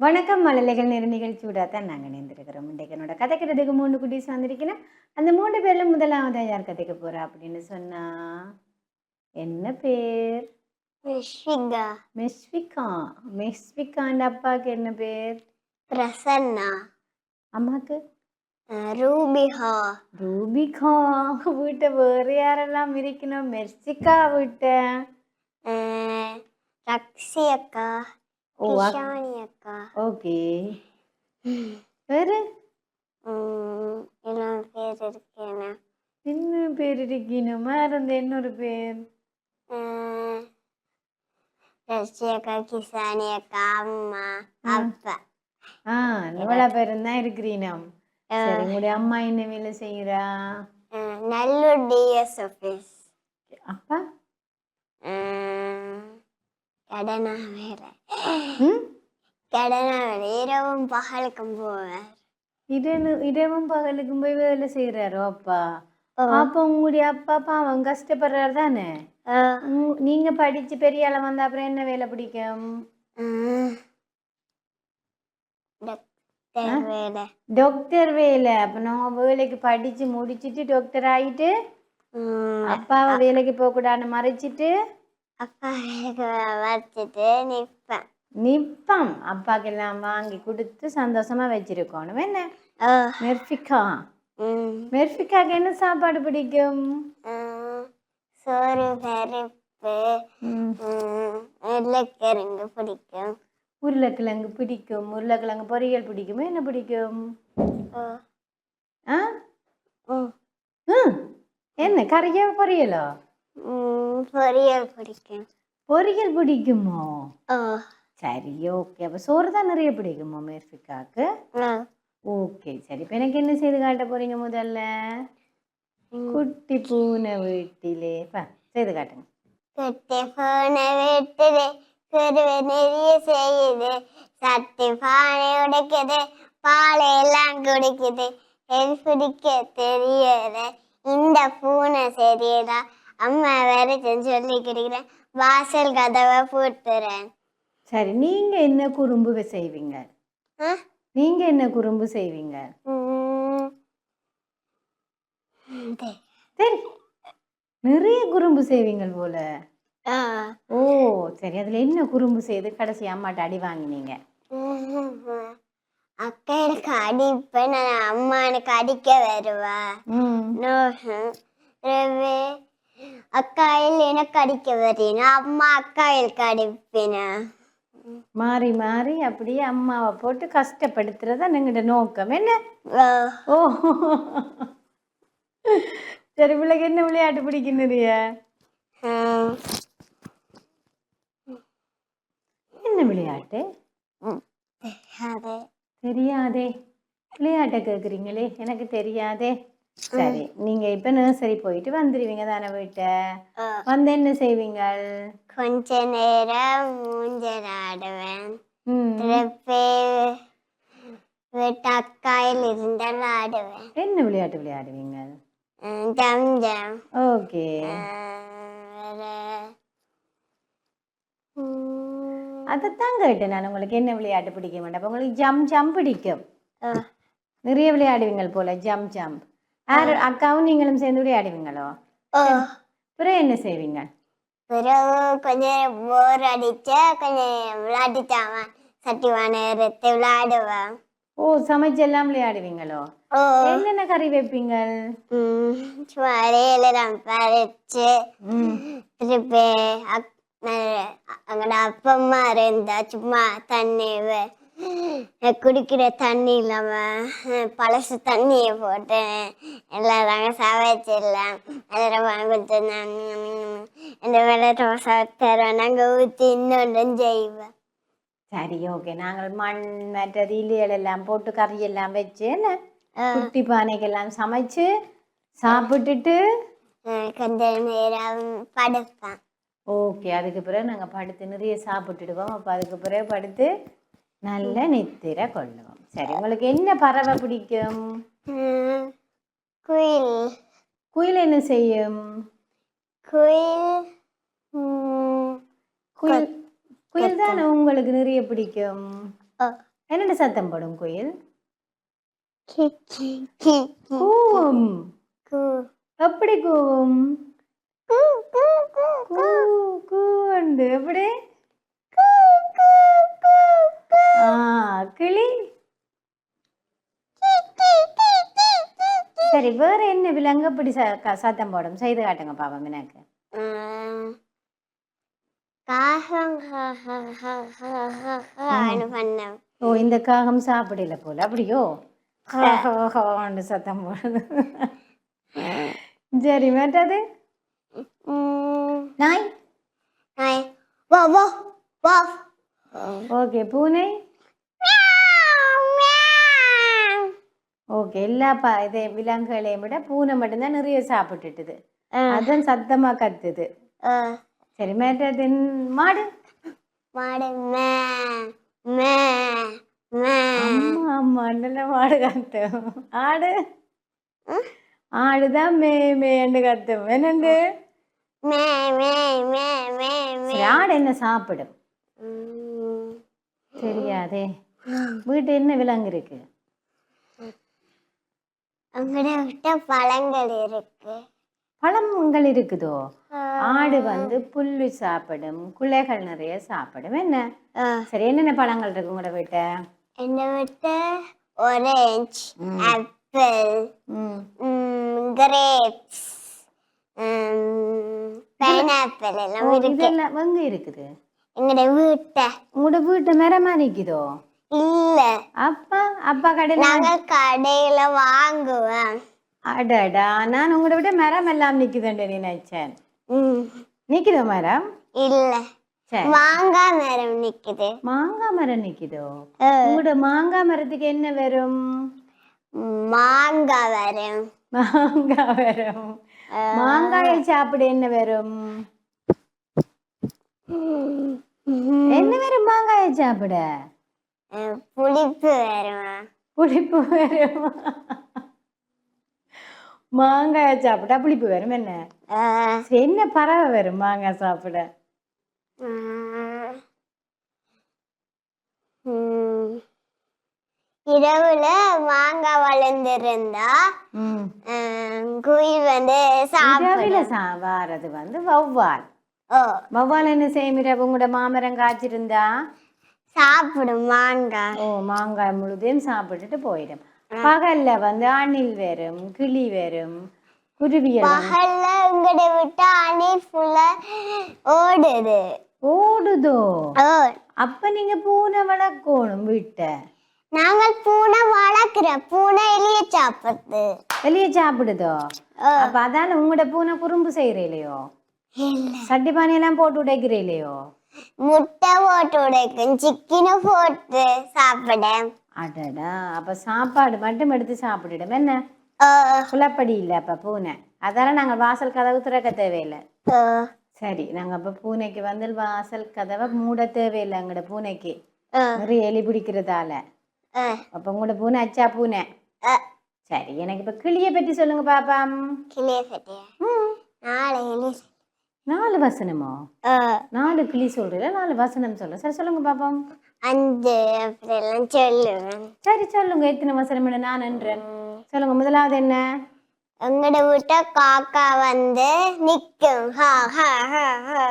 வணக்கம் மழலைகள் நேர நிகழ்ச்சியோட தான் நாங்கள் நினைந்திருக்கிறோம் இன்றைக்கு என்னோட கதைக்கிறதுக்கு மூணு குட்டீஸ் வந்திருக்கிறேன் அந்த மூணு பேரில் முதலாவதா யார் கதைக்க போகிறா அப்படின்னு சொன்னா என்ன பேர்? மெஸ்விகா மெஸ்விகாண்ட அப்பாவுக்கு என்ன பேர் பிரசன்னா அம்மாக்கு ரூபிகா ரூபிகா வீட்டை வேறு யாரெல்லாம் இருக்கணும் மெர்சிகா வீட்டை ரக்ஷி அக்கா கிஷானி அக்கா ஓகே வேறு இன்னொரு பேர் இருக்கேனா என்ன பேர் இருக்கணும் மறந்து இன்னொரு பேர் ரக்ஷி அக்கா கிஷானி அக்கா அம்மா அப்பா ஆ இவ்வளோ பேர் தான் இருக்கிறீனம். சரி உங்களுடைய அம்மா என்ன வேலை செய்கிறா நல்லூர் டிஎஸ் ஆஃபீஸ் அப்பா? கடனா வேற. கடனா வேற. இரவும் பகலுக்கும் போவார். இடனு இடமும் பகலுக்கும் போய் வேலை செய்கிறாரோ அப்பா? அப்போ உங்களுடைய அப்பா பாவம் கஷ்டப்படுறாரு தானே? உங்க- நீங்க படிச்சு பெரிய ஆள வந்த அப்புறம் என்ன வேலை பிடிக்கும்? டாக்டர் வேலை. டாக்டர் வேலை. அப்போ நான் வேலைக்கு படிச்சு முடிச்சிட்டு டாக்டர் ஆயிட்டு உம், அப்பாவை வேலைக்கு போகக்கூடாதுன்னு மறைச்சிட்டு அப்பா வேலைக்கு வச்சுட்டு நிற்பேன் நிப்பம் அப்பாக்கெல்லாம் வாங்கி கொடுத்து சந்தோஷமா வச்சிருக்கணும் என்ன? ஓ மெர்ஃபிகா ம் மெர்ஃபிகாக்கு என்ன சாப்பாடு பிடிக்கும்? சோறு பருப்பு உருளைக்கிழங்கு பிடிக்கும். உருளைக்கிழங்கு பிடிக்கும். உருளைக்கிழங்கு பொரியல் பிடிக்குமா? என்ன பிடிக்கும்? ஆ. என்ன கறியா பொரியலோ? பொரியல் பிடிக்கும். பொரியல் பிடிக்குமோ? சரி ஓகே. அப்போ சோறு தான் நிறைய பிடிக்குமோ மெர்ஃபிகாக்கு ஓ ஓகே சரி. இப்போ எனக்கு என்ன செய்து காட்ட போறீங்க முதல்ல? குட்டி பூனை வீட்டிலே. செய்து காட்டுங்க. குட்டி போன வீட்டுது குருவி நிறைய செய்யுது. சட்டி பானை உடைக்குது பாலை எல்லாம் குடிக்குது. எது பிடிக்க தெரியல இந்த பூனை சரியதா அம்மா வரைக்கும் சொல்லி கொடுக்குறேன் வாசல் கதவை பூட்டுறேன். சரி நீங்க என்ன குறும்பு செய்வீங்க? நீங்க என்ன குறும்பு செய்வீங்க? சரி. நிறைய குறும்பு செய்வீங்க போல. ஓ சரி. அதுல என்ன குறும்பு செய்து கடைசி அம்மாட்ட அடி வாங்கினீங்க? அக்கா எனக்கு அடிப்பேன் நான் அம்மா எனக்கு அடிக்க வருவா. அக்காயில் எனக்கு அடிக்க வரீனா அம்மா அக்காயிலுக்கு அடிப்பினா? மாறி மாறி அப்படியே அம்மாவை போட்டு கஷ்டப்படுத்துறதா எங்கிட்ட நோக்கம். என்ன? ஓ. சரி பிள்ளைக்கு என்ன விளையாட்டு பிடிக்கும் நிறைய என்ன விளையாட்டு? தெரியாதே. விளையாட்டை கேட்குறீங்களே எனக்கு தெரியாதே. சரி. நீங்க இப்ப நர்சரி போயிட்டு வந்துடுவீங்க தானே வீட்டை? வந்து என்ன செய்வீங்க? கொஞ்ச நேரம் மூஞ்சல் ஆடுவேன் அக்காயில் இருந்தால் ஆடுவேன். என்ன விளையாட்டு விளையாடுவீங்க? ஜம் ஜம். ஓகே. அதைத்தான் கேட்டேன் நான். உங்களுக்கு என்ன விளையாட்டு பிடிக்க மாட்டேன் உங்களுக்கு ஜம் ஜம் பிடிக்கும். நிறைய விளையாடுவீங்க போல. ஜம் ஜம். யார் அக்காவும் நீங்களும் சேர்ந்து விளையாடுவீங்களோ அப்புறம் என்ன செய்வீங்க பிறகு கொஞ்சம் போர் அடிச்சா கொஞ்சம் விளையாடிட்டாவன் சட்டி நேரத்தை விளையாடுவேன் ஓ சமைச்செல்லாம் விளையாடுவீங்களோ ஓ என்னென்ன கறி வைப்பீங்க சும்மா அறையில பறிச்சு திருப்பி அங்கட அப்பம்மா இருந்தா சும்மா தண்ணி குடிக்கிற தண்ணி இல்லாம பழசு தண்ணியை போட்டு எல்லாரும் சமைச்சிடலாம் அதில் வாங்கிட்டு இந்த விளையாட்டு தருவேன் நாங்கள் ஊற்றி இன்னொன்றும் செய்வேன் சரி ஓகே நாங்கள் மண் மற்றது இலைகள் எல்லாம் போட்டு கறி எல்லாம் வச்சு என்ன. குட்டி பானைக்கெல்லாம் சமைச்சு சாப்பிட்டுட்டு அஹ் கொஞ்ச நேரம் படுப்பேன் ஓகே அதுக்கு பிறகு நாங்கள் படுத்து நிறைய சாப்பிட்டுடுவோம். அப்போ அதுக்கு பிறகு படுத்து நல்ல நித்திரை கொள்ளுவோம் சரி உங்களுக்கு என்ன பறவை பிடிக்கும் குயில் குயில் என்ன செய்யும் குயில் குயில் குயில் தானே உங்களுக்கு நிறைய பிடிக்கும் என்னென்ன சத்தம் போடும் குயில் கூவும் கு. எப்படி கூவும் கு, கு, கு, கூ கூண்டு எப்படி கிளி. சரி வேற என்ன விலங்கு? இப்படி சத்தம் போடும். செய்து காட்டுங்க பாப்போம் எனக்கு. ஓ இந்த காகம் சாப்பிடல போல. அப்படியோ? ஹா, ஹா, ஹான்னு சத்தம் போடுது. சரி மற்றது? ம், நாய்? நாய். வா வா வா. ஓகே பூனை? ஓகே. எல்லா ப இது விலங்குகளையும் விட பூனை மட்டும்தான் நிறைய சாப்பிட்டுட்டுது. அதான் சத்தமா கத்துது. சரி மற்றது மாடு. மாடு அம்மா அம்மா நல்ல மாடு கத்தும்? ஆடு? ஆடுதான் மே மேன்னு கத்தும். என்னண்டு? ஆடு என்ன சாப்பிடும். தெரியாதே. வீட்டு என்ன விலங்கு இருக்கு? விட்ட பழங்கள் இருக்கு. பழங்கள் இருக்குதோ? ஆடு வந்து புல்லு சாப்பிடும் குலைகள் நிறைய சாப்பிடும். என்ன? சரி என்னென்ன பழங்கள் இருக்கு உங்களோட வீட்ட என்னை விட்ட orange ஆப்பிள் ம். கிரேப்ஸ் பைனாப்பிள் எல்லாம் இருக்கு. இதெல்லாம் எங்க இருக்குது? எங்கட வீட்டை. உங்களோட வீட்டு மரமா நிக்குதோ இல்ல. அப்பா அப்பா கடையில நாங்க கடையில வாங்குவேன் அடடா நான் உங்களோட விட மரம் எல்லாம் நிக்குதுன்னு நினைச்சேன். ம், நிக்குதோ மரம்? இல்ல. மாங்காய் மரம் நிக்குது. மாங்காய் மரம் நிக்குதோ? உங்களோட மாங்காய் மரத்துக்கு என்ன வரும்? மாங்காய் வரும். மாங்காய் வரும். மாங்காயை சாப்பிட என்ன வரும்? என்ன வரும் மாங்காயை சாப்பிட? புளிப்பு வரும் புளிப்பு வரும் மாங்காயை சாப்பிட்டா புளிப்பு வரும் என்ன என்ன பறவை வரும் மாங்காய் சாப்பிட இரவுல மாங்காய் வளர்ந்துருந்தா குயில் வந்து இரவில சாப்பிடும் சா வாரது வந்து வௌவால் வௌவால் என்ன செய்யும் இரவு உங்களோட மாமரம் காய்ச்சிருந்தா சாப்பிடும் மாங்காய். ஓ மாங்காய் முழுதையும் சாப்பிட்டுட்டு போயிடும். பகல்ல வந்து அணில் வரும் கிளி வரும் வந்து பகல்ல உங்கட விட்டா அணி ஃபுல்லா ஓடுது. ஓடுதோ? அப்ப நீங்க பூனை வளர்க்கணும் வீட்டை. நாங்கள் பூனை வளர்க்குறோம். பூனை எலிய சாப்பிடுது. வெளியே சாப்பிடுதோ? அப்ப அதான உங்களோட பூனை குறும்பு செய்யறீலையோ? இல்ல. சட்டி பானையெல்லாம் போட்டு உடைக்கிறீலையோ? முட்டை போட்டு உடைக்கும் சிக்கனை போட்டு சாப்பிட அடடா அப்ப சாப்பாடு மட்டும் எடுத்து சாப்பிட்டுடும் என்ன ஓ குழப்படி இல்லை அப்ப பூனை அதால நாங்க வாசல் கதவு திறக்க தேவையில்லை சரி நாங்க அப்ப பூனைக்கு வந்து வாசல் கதவை மூட தேவையில்லை எங்களோட பூனைக்கு நிறைய எலி பிடிக்கிறதால அப்ப உங்களோட பூனை அச்சா பூனை சரி எனக்கு இப்ப கிளியை பற்றி சொல்லுங்க பாப்பாம் கிளிய சட்டியா ம், நாலு வசனமோ? நாலு கிளி சொல்றீல நாலு வசனம் சொல்ல சரி சொல்லுங்க பாப்போம். அஞ்சு அப்படியெல்லாம் சொல்லுவேன் சரி சொல்லுங்க. எத்தனை வசனம் நான் என்றேன் சொல்லுங்க முதலாவது என்ன? எங்கட வீட்டை காக்கா வந்து நிக்கும். ஹா ஹா ஹா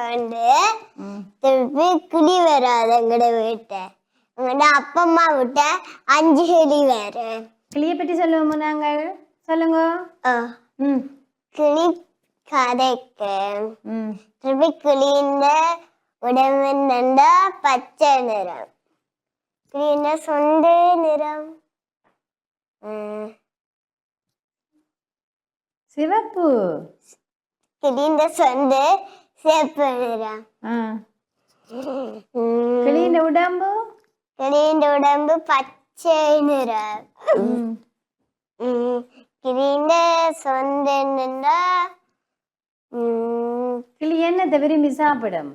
ம், திருப்பி கிளி வராது எங்கட வீட்டை. எங்கட அப்பா அம்மா விட்ட அஞ்சு கிளி வரும். கிளியை பற்றி சொல்லுவோமோ நாங்கள்? சொல்லுங்க. ம். கிளி கதைக்கு. திருப்பி கிளிந்த உடம்புண்ட பச்சை நிறம். கிளிந்த சொந்த நிறம்? சிவப்பு. கிளிந்த சொந்த சிவப்பு நிறம். கிளியின் உடம்பு? கிளிந்த உடம்பு பச்சை நிறம். கிளிந்த சொந்த நிறம் கிளி என்னத்தை விரும்பி சாப்பிடும்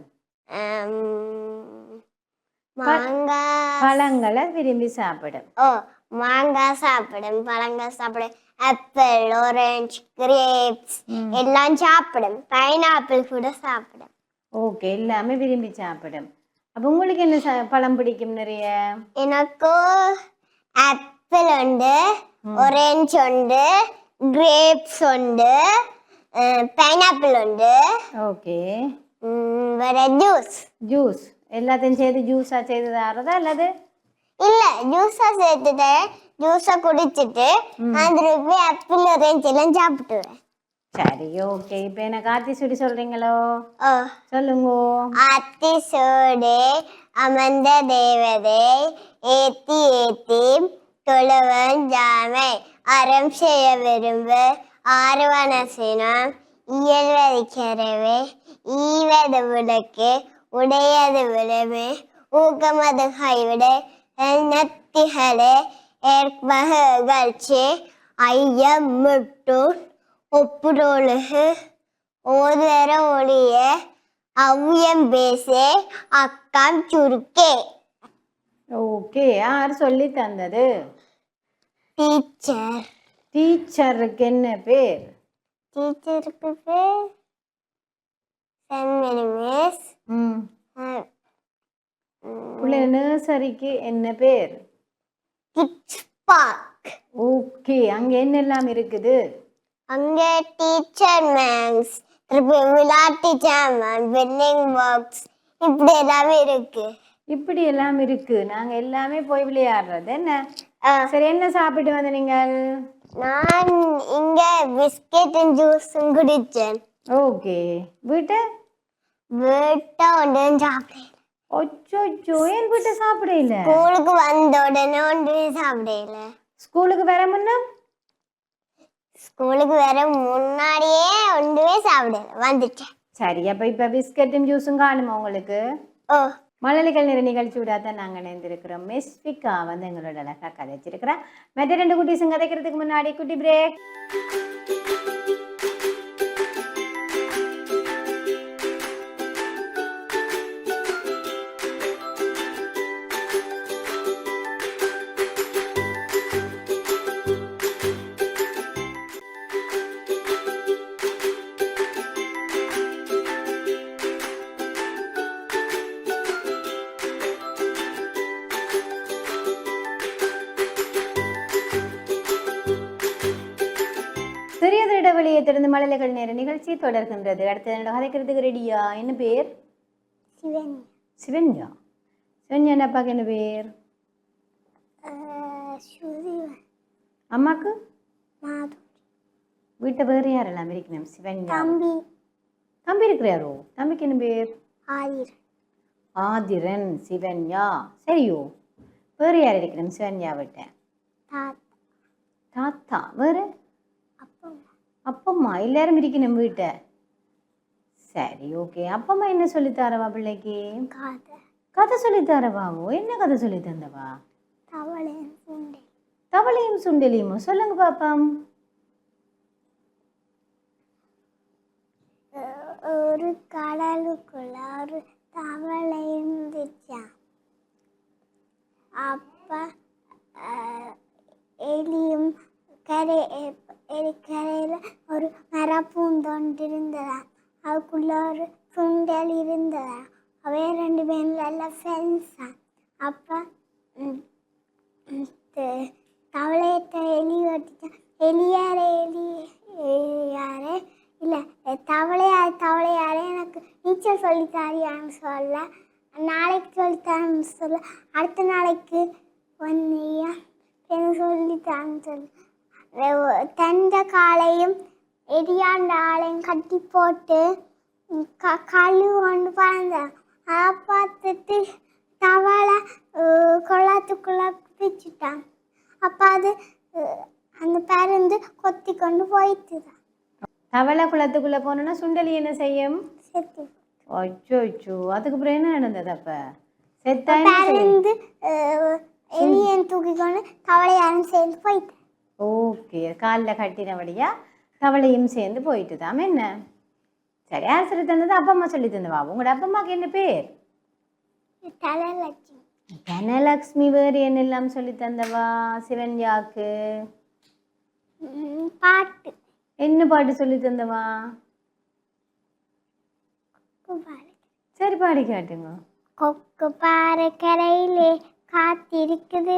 பழங்களை விரும்பி சாப்பிடும் ஓ மாங்காய் சாப்பிடும் பழங்கள் சாப்பிடும் ஆப்பிள் ஆரஞ்சு கிரேப்ஸ் எல்லாம் சாப்பிடும் பைனாப்பிள் கூட சாப்பிடும் ஓகே எல்லாமே விரும்பி சாப்பிடும் அப்போ உங்களுக்கு என்ன பழம் பிடிக்கும் நிறைய எனக்கு ஆப்பிள் உண்டு ஆரஞ்சு உண்டு கிரேப்ஸ் உண்டு പൈനാപ്പിൾ ഉണ്ട് ஓகே ഉം, വേറെ ജ്യൂസ് ஜூஸ் எல்லாத்தையும் செய்து ஜூஸாக செய்து தரதா அல்லது ഇല്ല ജ്യൂസാ சேர்த்துட்டு ജ്യൂസ കുടിച്ചിട്ട് അതിലേക്ക് ആപ്പിൾ ഓറഞ്ച് എല്ലാം சாப்பிட்டுவேன் சரி ஓகே இப்போ என்ன கார்த்தி சுடி சொல்கிறீங்களோ ஓ சொல்லுங்க அத்திசோடே அமர்ந்த தேவதை ஏத்தி ஏத்தி தொழுவன் ஜாமை அறம் செய்ய விரும்பு ஆறுவனசினம் இயல்வதிக்கிறவே ஈவது விளக்கு உடையது விளைவு ஊக்கமது கைவிட நத்திகளே ஏற்பகழ்ச்சி ஐயம் முட்டு ஒப்புரோளுகு ஓதுவர ஒளிய அவ்வியம் பேசே அக்கம் சுருக்கே. ஓகே யார் சொல்லி தந்தது? டீச்சர். டீச்சருக்கு என்ன பேர்? டீச்சருக்கு பேர் செம்மணி மிஸ். ம். பிள்ளை நர்சரிக்கு என்ன பேர்? Kids park. ஓகே அங்கே என்னெல்லாம் இருக்குது? அங்கே டீச்சர் மேம்ஸ் திருப்பி விளையாட்டு ஜாமான் பெல்லிங் பாக்ஸ் இப்படி எல்லாமே இருக்கு. இப்படி எல்லாம் இருக்கு. நாங்கள் எல்லாமே போய் விளையாடுறது என்ன? சரி என்ன சாப்பிட்டு வந்த நீங்கள்? நான் இங்க பிஸ்கெட்டும் ஜூஸும் குடிச்சேன். ஓகே. வீட்டை? வீட்டை ஒன்றும் சாப்பிடல. ஒச்சோ ஏன் வீட்டை சாப்பிட இல்லை ஸ்கூலுக்கு வந்த உடனே ஒன்றுமே சாப்பிடல. ஸ்கூலுக்கு வர முன்ன ஸ்கூலுக்கு வர முன்னாடியே ஒன்றுமே சாப்பிடல. வந்துட்டேன். சரி அப்போ இப்போ பிஸ்கட்டும் ஜூஸும் காணுமா உங்களுக்கு? ஓ மழலைகள் நிற நிகழ்ச்சியோட தான் நாங்கள் இணைந்திருக்கிறோம். மிஸ்விகா வந்து எங்களோட அழகாக கதைச்சிருக்கிறா. மற்ற ரெண்டு குட்டிஸும் கதைக்கிறதுக்கு முன்னாடி குட்டி பிரேக் மழலைகள் நேர நிகழ்ச்சி தொடர்கின்றது. அடுத்து என்னோட கதைக்கிறதுக்கு ரெடியா என்ன பேர்? சிவன் சிவன்யா. சிவன்யா அப்பாக்கு என்ன பேர்? அம்மாக்கு? வீட்டை வேறு யாரெல்லாம் இருக்கணும் சிவன்யா. தம்பி. தம்பி இருக்கிறாரோ? தம்பிக்கு என்ன பேர்? ஆயிரம் ஆதிரன் சிவன்யா. சரியோ. வேறு யார் இருக்கணும் சிவன்யா விட்ட தாத்தா. வேறு? அப்பம்மா எல்லாரும் இருக்கணும் வீட்டை. சரி ஓகே அப்பம்மா என்ன சொல்லித் தரவா பிள்ளைக்கு? காதை. சொல்லித் தரவாவோ என்ன கதை சொல்லி தந்தவா? தவளையும் சுண்டலியுமோ? சொல்லுங்க பாப்பம். ஒரு கடலுக்குள்ள ஒரு தவளை இருந்துச்சாம் அப்ப எலியும் கரை கரையில் ஒரு மரப்பூந்தொண்டு இருந்ததாம் அதுக்குள்ள ஒரு சுண்டல் இருந்ததாம் அவைய ரெண்டு பேரும் நல்லா ஃப்ரெண்ட்ஸாம் அப்ப ம், ம், த- தவளையிட்ட எலி வெட்டிச்சான் எலியார எலி யாரு இல்லை தவளையார் தவளையாரே எனக்கு நீச்சல் சொல்லி தாரியான்னு சொல்ல நாளைக்கு சொல்லித்தான்னு சொல்ல அடுத்த நாளைக்கு ஒன்னையா எனக்கு சொல்லித்தான்னு சொல்ல வெ- தந்த காலையும் எரியாண்ட ஆளையும் கட்டி போட்டு க கழுவு கொண்டு பறந்தேன் அதை பார்த்துட்டு தவளை குளத்துக்குள்ள பிச்சுட்டான். அப்போ அது அந்த பருந்து கொத்தி கொண்டு போயிட்டு தான் தவளை குளத்துக்குள்ள போனோன்னா சுண்டலி என்ன செய்யும்? செத்து அச்சோ அச்சோ அதுக்கு அப்புறம் என்ன நடந்தது அப்ப? செத்தா அஹ், எலியன் தூக்கி கொண்டு தவளையாரும் சேர்ந்து போயிட்டேன் ஓகே காலில் கட்டினபடியா தவளையும் சேர்ந்து போயிட்டு தான் என்ன? சரி யார் சொல்லி தந்தது அப்பா அம்மா சொல்லி தந்தவா உங்களோட அப்பா அம்மாக்கு என்ன பேர்? தனலக்ஷ்மி வேறு என்னெல்லாம் சொல்லி தந்தவா? சிவன்யாக்கு. பாட்டு. என்ன பாட்டு சொல்லி தந்தவா. சரி பாடி காட்டுங்க. கொக்கு பாறை கரையிலே காத்திருக்குது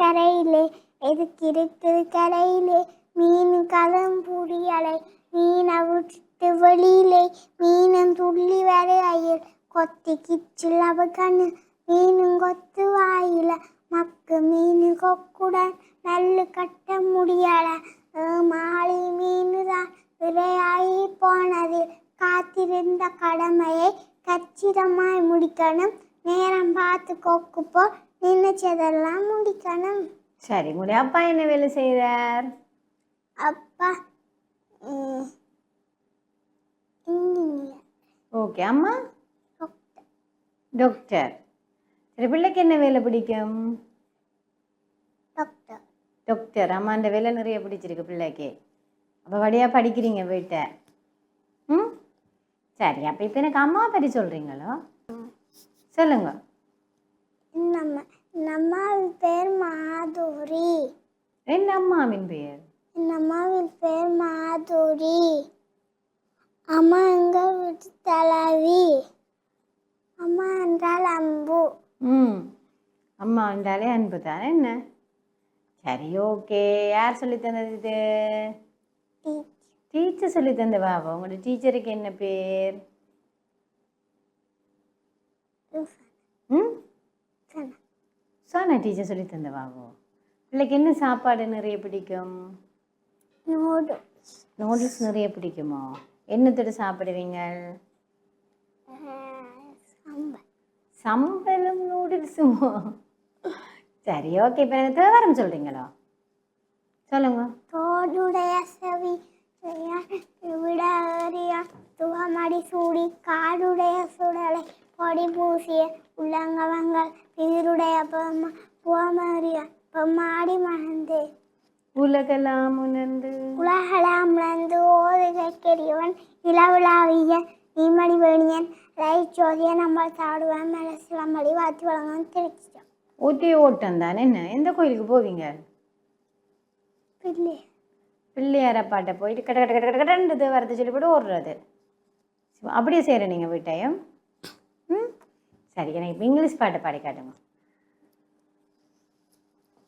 கரையிலே எதுக்கு இருக்குது கரையிலே. மீன் கதம் புரியலை மீனை விட்டு வெளியிலே மீனும் துள்ளி வரையில் கொத்தி கிச்சுள்ள கண்ணு மீனும் கொத்து வாயில. மக்கு மீன் கொக்குடன் நல்லு கட்ட முடியல. மாலி மீனுதான் விரையாகி போனது காத்திருந்த கடமையை கச்சிதமாய் முடிக்கணும். நேரம் பார்த்து கொக்கு போ நினைச்சதெல்லாம் முடிக்கணும். சரி முடி அப்பா என்ன வேலை செய்கிறார் அப்பா ஓகே அம்மா? டாக்டர். சரி பிள்ளைக்கு என்ன வேலை பிடிக்கும்? டாக்டர். டாக்டர். அம்மா அந்த வேலை நிறைய பிடிச்சிருக்கு பிள்ளைக்கு. அப்போ வழியாக படிக்கிறீங்க வீட்டை. ம்? சரி அப்போ இப்போ எனக்கு அம்மா பற்றி சொல்கிறீங்களோ சொல்லுங்க. நம்ம நம்ம பேர் மாதுரி. என்ன அம்மாவின் பெயர் என் அம்மாவின் பேர் மாதுரி. அம்மா எங்க வீட்டு தலைவி? அம்மா என்றால் அம்பு ம். அம்மா வந்தாலே அன்பு தானே என்ன? சரி ஓகே. யார் சொல்லி தந்தது இது? டீச்சர் சொல்லி தந்தவா உங்களோட டீச்சருக்கு என்ன பேர்? ம்? சோனா. டீச்சர் சொல்லி தந்தவாவோ பிள்ளைக்கு என்ன சாப்பாடு நிறைய பிடிக்கும்? நூடுல்ஸ். நூடுல்ஸ் நிறைய பிடிக்குமோ? என்னத்தோட சாப்பிடுவீங்க? சாம்பார் சம்பளம் நூடுல்ஸுமோ. சரி ஓகே இப்போ எனக்கு தேவாரம் சொல்கிறீங்களோ சொல்லுங்க. தோடுடைய செவி விட துவமடி சூடி காடுடைய சுடலை பொடி பூசிய உள்ளங்கவங்கள் பிதருடைய பொம்மா புவமறிய பொம்மாடி மணந்து. உலகெல்லாம் உணர்ந்து உலகலாம் மணந்து ஓதுகை கெரியவன் இளவிழாவிய நீமணி வேணியன் ரைச்சோதிய நம்ம சாடுவன் மேல சிலம்படி வாத்தி வழங்கும் திருச்சிட்டோம் ஒத்தே ஓட்டம் தானே. என்ன? எந்த கோயிலுக்கு போவீங்க? பிள்ளை பிள்ளையார பாட்டை போயிட்டு கட கட கட கட கடன்றது வரது சொல்லி போட்டு ஓடுறது. அப்படியே செய்கிற நீங்கள் வீட்டையும். ம்? சரி எனக்கு இப்போ இங்கிலீஷ் பாட்டை பாடி காட்டுங்க.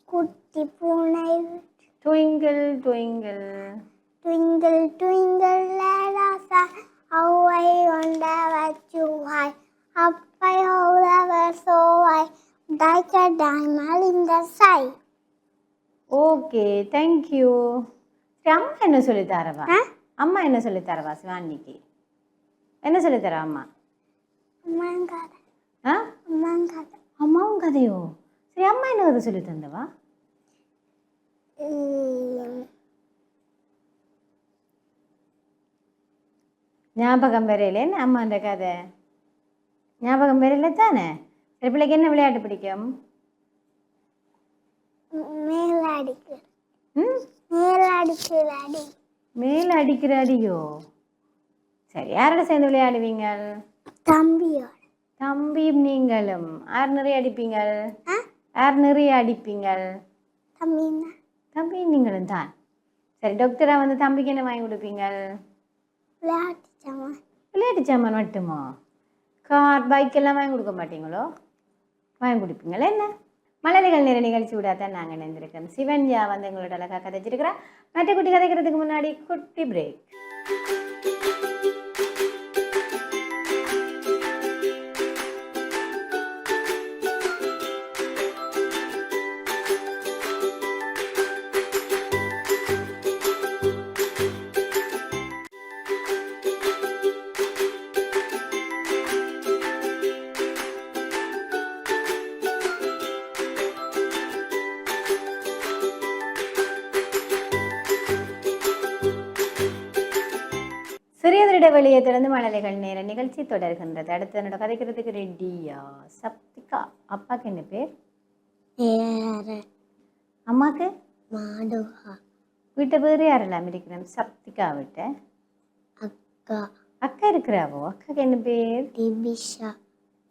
குட்டி பூனை twinkle twinkle Twinkle, twinkle, little star, how I wonder what you are. Up I hold ever so high, like a diamond in the sky. Okay thank you சரி அம்மா என்ன சொல்லி தரவா? அம்மா என்ன சொல்லி தரவா சிவானிக்கு என்ன சொல்லி தரா அம்மா? ஆ? அம்மாங்காத அம்மாவும் கதையோ? சரி அம்மா என்ன கதை சொல்லி தந்தவா? ஞாபகம் வரையில என்ன அம்மான்ற கதை. ஞாபகம் வரையில தானே? சரி பிள்ளைக்கு என்ன விளையாட்டு பிடிக்கும்? மேலே அடிக்கிற அடியோ? சரி யாரோட சேர்ந்து விளையாடுவீங்க தம்பியோட. தம்பியும் நீங்களும். யார் நிறைய அடிப்பீங்கள்? யார் நிறைய அடிப்பீங்கள்? தம்பின்னா? தம்பியும் நீங்களும் தான். சரி டாக்டரா வந்து தம்பிக்கு என்ன வாங்கி கொடுப்பீங்க? விளையாட்டு சாமான். விளையாட்டு சாமான் மட்டுமா? கார் பைக் எல்லாம் வாங்கி கொடுக்க மாட்டீங்களோ? வாங்கி கொடுப்பீங்களா? என்ன? மலர்கள் நிற நிகழ்ச்சி விடாதான் நாங்கள் இணைந்திருக்கோம். சிவன்யா வந்து எங்களோட அழகாக கதைச்சிருக்கிறா மற்ற குட்டி கதைக்கிறதுக்கு முன்னாடி குட்டி பிரேக் இடைவெளியை திறந்து மழலைகள் நேர நிகழ்ச்சி தொடர்கின்றது. அடுத்து என்னோட கதைக்கிறதுக்கு ரெட்டியா சப்திகா. அப்பாக்கு என்ன பேர்? அம்மாக்கு? வீட்டை வேறு யாரெல்லாம் இருக்கிறோம் சப்திகா விட்ட. அக்கா. அக்கா இருக்கிறாவோ? அக்காக்கு என்ன பேர்? திபிஷா.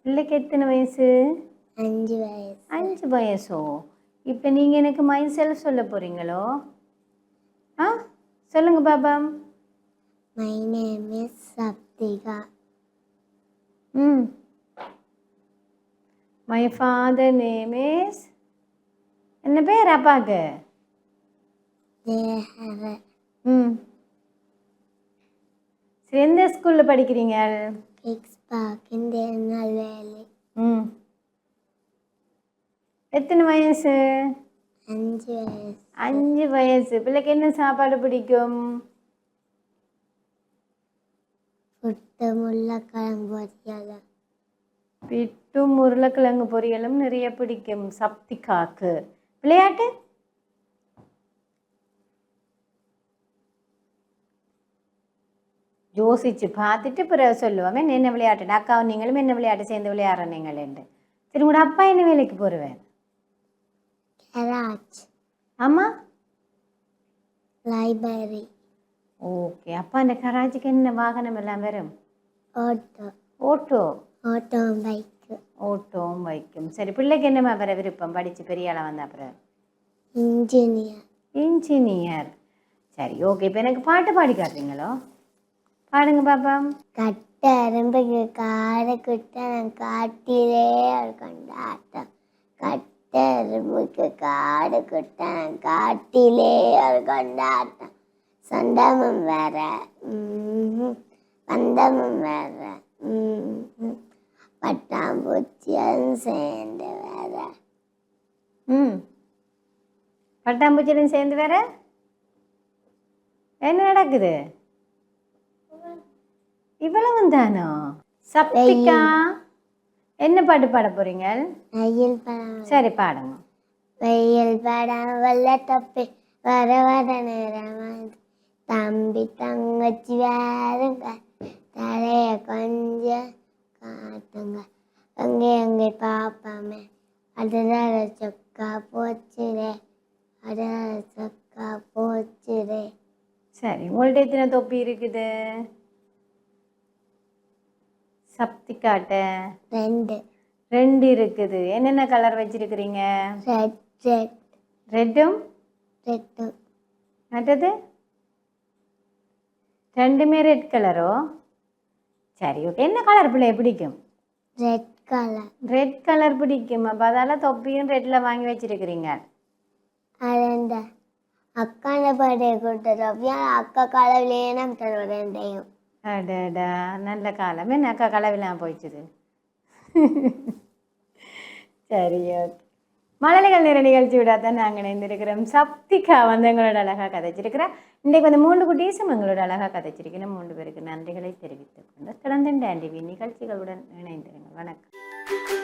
பிள்ளைக்கு எத்தனை வயசு? அஞ்சு வயசு. அஞ்சு வயசோ? இப்போ நீங்கள் எனக்கு மைண்ட் செல்ஃப் சொல்ல போகிறீங்களோ ஆ? சொல்லுங்க Baba my name is Sapthika hmm my father name is என்ன பேர் அப்பாக்கு? தேஹர ம் சரி எந்த ஸ்கூலில் படிக்கிறீங்க ம் எத்தனை வயசு? அஞ்சு வயசு. அஞ்சு வயசு. பிள்ளைக்கு என்ன சாப்பாடு பிடிக்கும்? புட்டு முள்ளக்கிழங்கு பொரியல். பிட்டும் உருளைக்கிழங்கு பொரியலும் நிறைய பிடிக்கும். சப்திகாக்கு. விளையாட்டு? யோசிச்சு பார்த்துட்டு பிறகு சொல்லுவோம். என்ன விளையாட்டு? அக்காவும் நீங்களும் என்ன விளையாட்டு சேர்ந்து விளையாடுற நீங்களேன்ட்டு சரி உங்களோட அப்பா என்ன வேலைக்கு போடுவேன் ஆமாம் லைப்ரரி ஓகே அப்பா இந்த கராச்சிக்கு என்ன வாகனம் எல்லாம் வரும்? ஆட்டோ. Auto auto bike. ஓட்டோவும் வைக்கும் சரி பிள்ளைக்கு என்னம்மா வர விருப்பம்? படித்து பெரிய ஆளாக வந்த அப்புறம் இன்ஜினியர் இன்ஜினியர் சரி ஓகே இப்போ எனக்கு பாட்டு பாடி காட்டுறீங்களோ? பாடுங்க பாப்பா. கட்ட அரும்புக்கு காடு குட்டனம் காட்டிலே ஒரு கொண்டாட்டம் கட்ட அரும்புக்கு காடு குட்டனம் காட்டிலே ஒரு கொண்டாட்டம் சொந்தமும் வேற. பந்தமும் வேற. பட்டாம்பூச்சியும் சேர்ந்து வேற ம். பட்டாம்பூச்சியும் சேர்ந்து வேற என்ன நடக்குது? இவ்வளவு தானோ? சப்திகா என்ன பாட்டு பாட போறீங்க? வெயில் சரி பாடுங்க. வெயில் படம் வெள்ள தப்பி வர வர நேரமாது தம்பி தங்கச்சி வேறுங்க. தலைய கொஞ்சம் காட்டுங்க. அங்கே அங்கே பாப்பாமே அதனால சொக்கா போச்சுரே. அதனால சொக்கா போச்சுரே. சரி உங்கள்ட்ட எத்தனை தொப்பி இருக்குது? சப்திகாட்ட ரெண்டு. ரெண்டு இருக்குது. என்னென்ன கலர் வச்சிருக்கிறீங்க? Red red. ரெட்டும்? ரெட்டு மற்றது? ரெண்டுமே ரெட் கலரோ சரி ஓகே என்ன கலர் பிள்ளைய பிடிக்கும்? ரெட் கலர் ரெட் கலர் பிடிக்கும். அப்போ அதால் தொப்பியும் ரெட்டில் வாங்கி வச்சிருக்கிறீங்க. அது இந்த அக்கான பர்த்டே கொடுத்தது அக்கா கலவிலேயே தருவோம் ரெண்டையும். அடடா நல்ல காலம். என்ன அக்கா கலவிலாம் போயிடுச்சுது? சரி ஓகே மழலைகள் நிற நிகழ்ச்சியோட தான் நாங்கள் இணைந்திருக்கிறோம். சப்திகா வந்து எங்களோட அழகாக கதைச்சிருக்கிறேன் இன்றைக்கு வந்து மூன்று குட்டீஸும் எங்களோட அழகாக கதைச்சிருக்கிறேன் மூன்று பேருக்கு நன்றிகளை தெரிவித்துக் கொண்டு திறந்தன் டாண்டிவி நிகழ்ச்சிகளுடன் இணைந்திருங்க வணக்கம்.